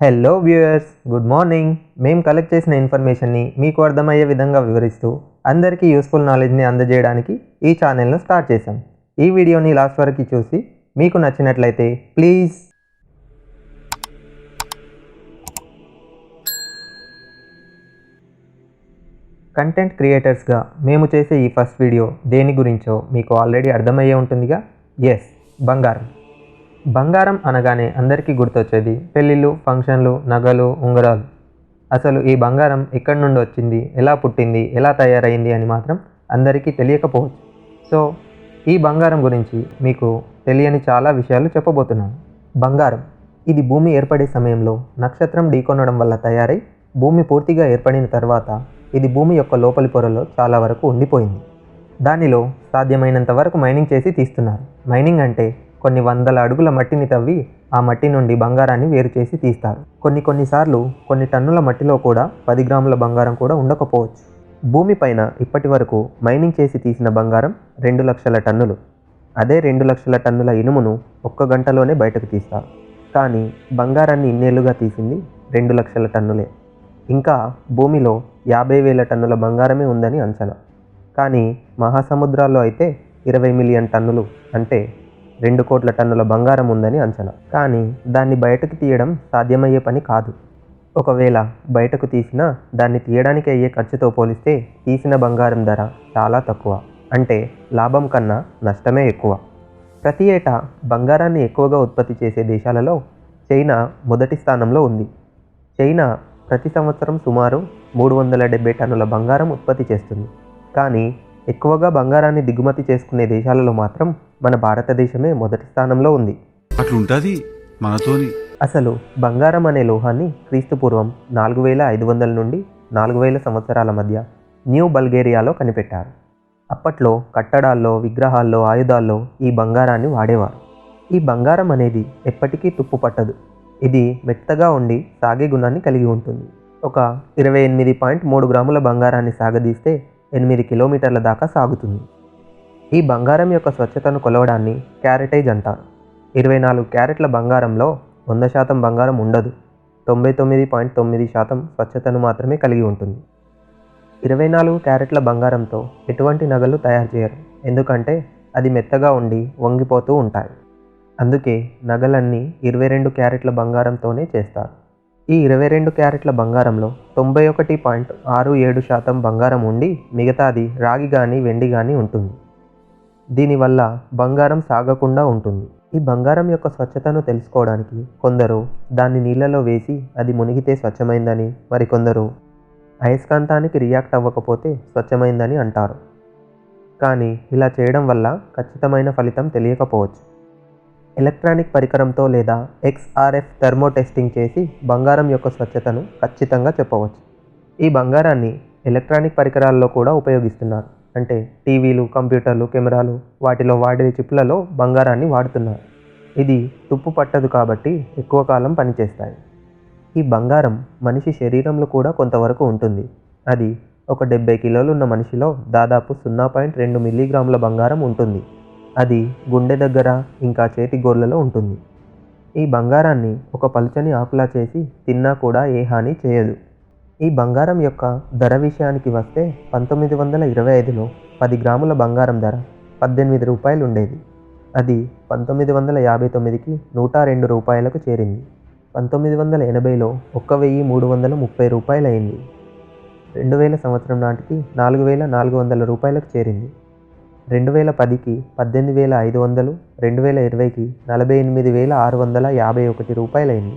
Hello viewers good morning మేము collect చేసిన ఇన్ఫర్మేషన్ని మీకు అర్థమయ్యే విధంగా వివరిస్తూ అందరికీ యూస్ఫుల్ నాలెడ్జ్ని అందజేయడానికి ఈ ఛానల్ను స్టార్ట్ చేశాం. ఈ వీడియోని లాస్ట్ వరకు చూసి మీకు నచ్చినట్లయితే ప్లీజ్ కంటెంట్ క్రియేటర్స్గా మేము చేసే ఈ ఫస్ట్ వీడియో దేని గురించో మీకు ఆల్రెడీ అర్థమయ్యే ఉంటుందిగా? ఎస్ బంగారం. బంగారం అనగానే అందరికీ గుర్తొచ్చేది పెళ్ళిళ్ళు ఫంక్షన్లు నగలు ఉంగరాలు. అసలు ఈ బంగారం ఎక్కడి నుండి వచ్చింది ఎలా పుట్టింది ఎలా తయారైంది అని మాత్రం అందరికీ తెలియకపోవచ్చు. సో ఈ బంగారం గురించి మీకు తెలియని చాలా విషయాలు చెప్పబోతున్నాను. బంగారం ఇది భూమి ఏర్పడే సమయంలో నక్షత్రం ఢీకొనడం వల్ల తయారై భూమి పూర్తిగా ఏర్పడిన తర్వాత ఇది భూమి యొక్క లోపలి పొరలో చాలా వరకు ఉండిపోయింది. దానిలో సాధ్యమైనంత వరకు మైనింగ్ చేసి తీస్తున్నారు. మైనింగ్ అంటే కొన్ని వందల అడుగుల మట్టిని తవ్వి ఆ మట్టి నుండి బంగారాన్ని వేరు చేసి తీస్తారు. కొన్ని కొన్నిసార్లు కొన్ని టన్నుల మట్టిలో కూడా పది గ్రాముల బంగారం కూడా ఉండకపోవచ్చు. భూమిపైన ఇప్పటి వరకు మైనింగ్ చేసి తీసిన బంగారం రెండు లక్షల టన్నులు. అదే రెండు లక్షల టన్నుల ఇనుమును ఒక్క గంటలోనే బయటకు తీస్తారు. కానీ బంగారాన్ని ఇన్నేళ్ళుగా తీసింది రెండు లక్షల టన్నులే. ఇంకా భూమిలో యాభై వేల టన్నుల బంగారమే ఉందని అంచనా. కానీ మహాసముద్రాల్లో అయితే ఇరవై మిలియన్ టన్నులు అంటే రెండు కోట్ల టన్నుల బంగారం ఉందని అంచనా. కానీ దాన్ని బయటకు తీయడం సాధ్యమయ్యే పని కాదు. ఒకవేళ బయటకు తీసినా దాన్ని తీయడానికి అయ్యే ఖర్చుతో పోలిస్తే తీసిన బంగారం ధర చాలా తక్కువ. అంటే లాభం కన్నా నష్టమే ఎక్కువ. ప్రతి ఏటా బంగారాన్ని ఎక్కువగా ఉత్పత్తి చేసే దేశాలలో చైనా మొదటి స్థానంలో ఉంది. చైనా ప్రతి సంవత్సరం సుమారు మూడు వందల డెబ్బై టన్నుల బంగారం ఉత్పత్తి చేస్తుంది. కానీ ఎక్కువగా బంగారాన్ని దిగుమతి చేసుకునే దేశాలలో మాత్రం మన భారతదేశమే మొదటి స్థానంలో ఉంది. అట్లుంటది మనతోని. అసలు బంగారం అనే లోహాన్ని క్రీస్తు పూర్వం నాలుగు వేల ఐదు వందల నుండి నాలుగు వేల సంవత్సరాల మధ్య న్యూ బల్గేరియాలో కనిపెట్టారు. అప్పట్లో కట్టడాల్లో విగ్రహాల్లో ఆయుధాల్లో ఈ బంగారాన్ని వాడేవారు. ఈ బంగారం అనేది ఎప్పటికీ తుప్పు పట్టదు. ఇది మెత్తగా ఉండి సాగే గుణాన్ని కలిగి ఉంటుంది. ఒక ఇరవై ఎనిమిది పాయింట్ మూడు గ్రాముల బంగారాన్ని సాగదీస్తే ఎనిమిది కిలోమీటర్ల దాకా సాగుతుంది. ఈ బంగారం యొక్క స్వచ్ఛతను కొలవడాన్ని క్యారెటేజ్ అంటారు. ఇరవై నాలుగు క్యారెట్ల బంగారంలో వంద శాతం బంగారం ఉండదు. తొంభై తొమ్మిది పాయింట్ తొమ్మిది శాతం స్వచ్ఛతను మాత్రమే కలిగి ఉంటుంది. ఇరవై నాలుగు క్యారెట్ల బంగారంతో ఎటువంటి నగలు తయారు చేయరు. ఎందుకంటే అది మెత్తగా ఉండి వంగిపోతూ ఉంటాయి. అందుకే నగలన్నీ ఇరవై రెండు క్యారెట్ల బంగారంతోనే చేస్తారు. ఈ ఇరవై రెండు క్యారెట్ల బంగారంలో తొంభై ఒకటి పాయింట్ ఆరు ఏడు శాతం బంగారం ఉండి మిగతాది రాగి కానీ వెండి కానీ ఉంటుంది. దీనివల్ల బంగారం సాగకుండా ఉంటుంది. ఈ బంగారం యొక్క స్వచ్ఛతను తెలుసుకోవడానికి కొందరు దాన్ని నీళ్ళలో వేసి అది మునిగితే స్వచ్ఛమైందని మరికొందరు అయస్కాంతానికి రియాక్ట్ అవ్వకపోతే స్వచ్ఛమైందని అంటారు. కానీ ఇలా చేయడం వల్ల ఖచ్చితమైన ఫలితం తెలియకపోవచ్చు. ఎలక్ట్రానిక్ పరికరంతో లేదా ఎక్స్ఆర్ఎఫ్ థర్మో టెస్టింగ్ చేసి బంగారం యొక్క స్వచ్ఛతను ఖచ్చితంగా చెప్పవచ్చు. ఈ బంగారాన్ని ఎలక్ట్రానిక్ పరికరాల్లో కూడా ఉపయోగిస్తున్నారు. అంటే టీవీలు కంప్యూటర్లు కెమెరాలు వాటిలో వాడే చిప్లలో బంగారాన్ని వాడుతున్నారు. ఇది తుప్పు పట్టదు కాబట్టి ఎక్కువ కాలం పనిచేస్తాయి. ఈ బంగారం మనిషి శరీరంలో కూడా కొంతవరకు ఉంటుంది. అది ఒక డెబ్బై కిలోలు ఉన్న మనిషిలో దాదాపు సున్నా పాయింట్ రెండు మిల్లీగ్రాముల బంగారం ఉంటుంది. అది గుండె దగ్గర ఇంకా చేతి గోర్లలో ఉంటుంది. ఈ బంగారాన్ని ఒక పలుచని ఆకులా చేసి తిన్నా కూడా ఏ హాని చేయదు. ఈ బంగారం యొక్క ధర విషయానికి వస్తే పంతొమ్మిది వందల ఇరవై ఐదులో పది గ్రాముల బంగారం ధర పద్దెనిమిది రూపాయలు ఉండేది. అది పంతొమ్మిది వందల యాభై తొమ్మిదికి నూట రెండు రూపాయలకు చేరింది. పంతొమ్మిది వందల ఎనభైలో ఒక్క వెయ్యి మూడు వందల ముప్పై రూపాయలు అయింది రెండు వేల సంవత్సరం నాటికి నాలుగు వేల నాలుగు వందల రూపాయలకు చేరింది. రెండు వేల పదికి పద్దెనిమిది వేల ఐదు వందలు రెండు వేల ఇరవైకి నలభై ఎనిమిది వేల ఆరు వందల యాభై ఒకటి రూపాయలైంది.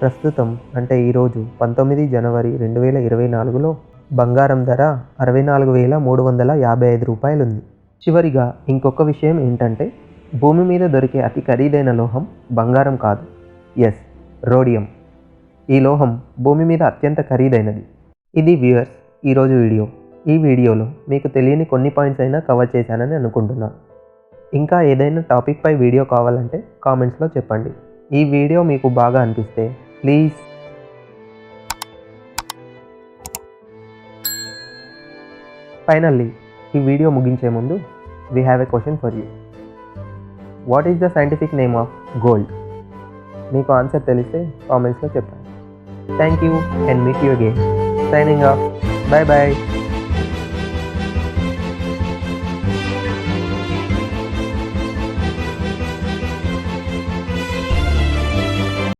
ప్రస్తుతం అంటే ఈరోజు పంతొమ్మిది జనవరి రెండు వేల ఇరవై నాలుగులో బంగారం ధర అరవై నాలుగు వేల మూడు వందల యాభై ఐదు రూపాయలు ఉంది చివరిగా ఇంకొక విషయం ఏంటంటే భూమి మీద దొరికే అతి ఖరీదైన లోహం బంగారం కాదు. ఎస్ రోడియం ఈ లోహం భూమి మీద అత్యంత ఖరీదైనది. ఇది వ్యూయర్స్ ఈరోజు వీడియో. ఈ వీడియోలో మీకు తెలియని కొన్ని పాయింట్స్ అయినా కవర్ చేశానని అనుకుంటున్నాను ఇంకా ఏదైనా టాపిక్ పై వీడియో కావాలంటే కామెంట్స్లో చెప్పండి. ఈ వీడియో మీకు బాగా అనిపిస్తే ప్లీజ్ ఫైనల్లీ ఈ వీడియో ముగించే ముందు we have a question for you what is the scientific name of gold మీకు ఆన్సర్ తెలిస్తే కామెంట్స్లో చెప్పండి. Thank you and meet you again signing off bye bye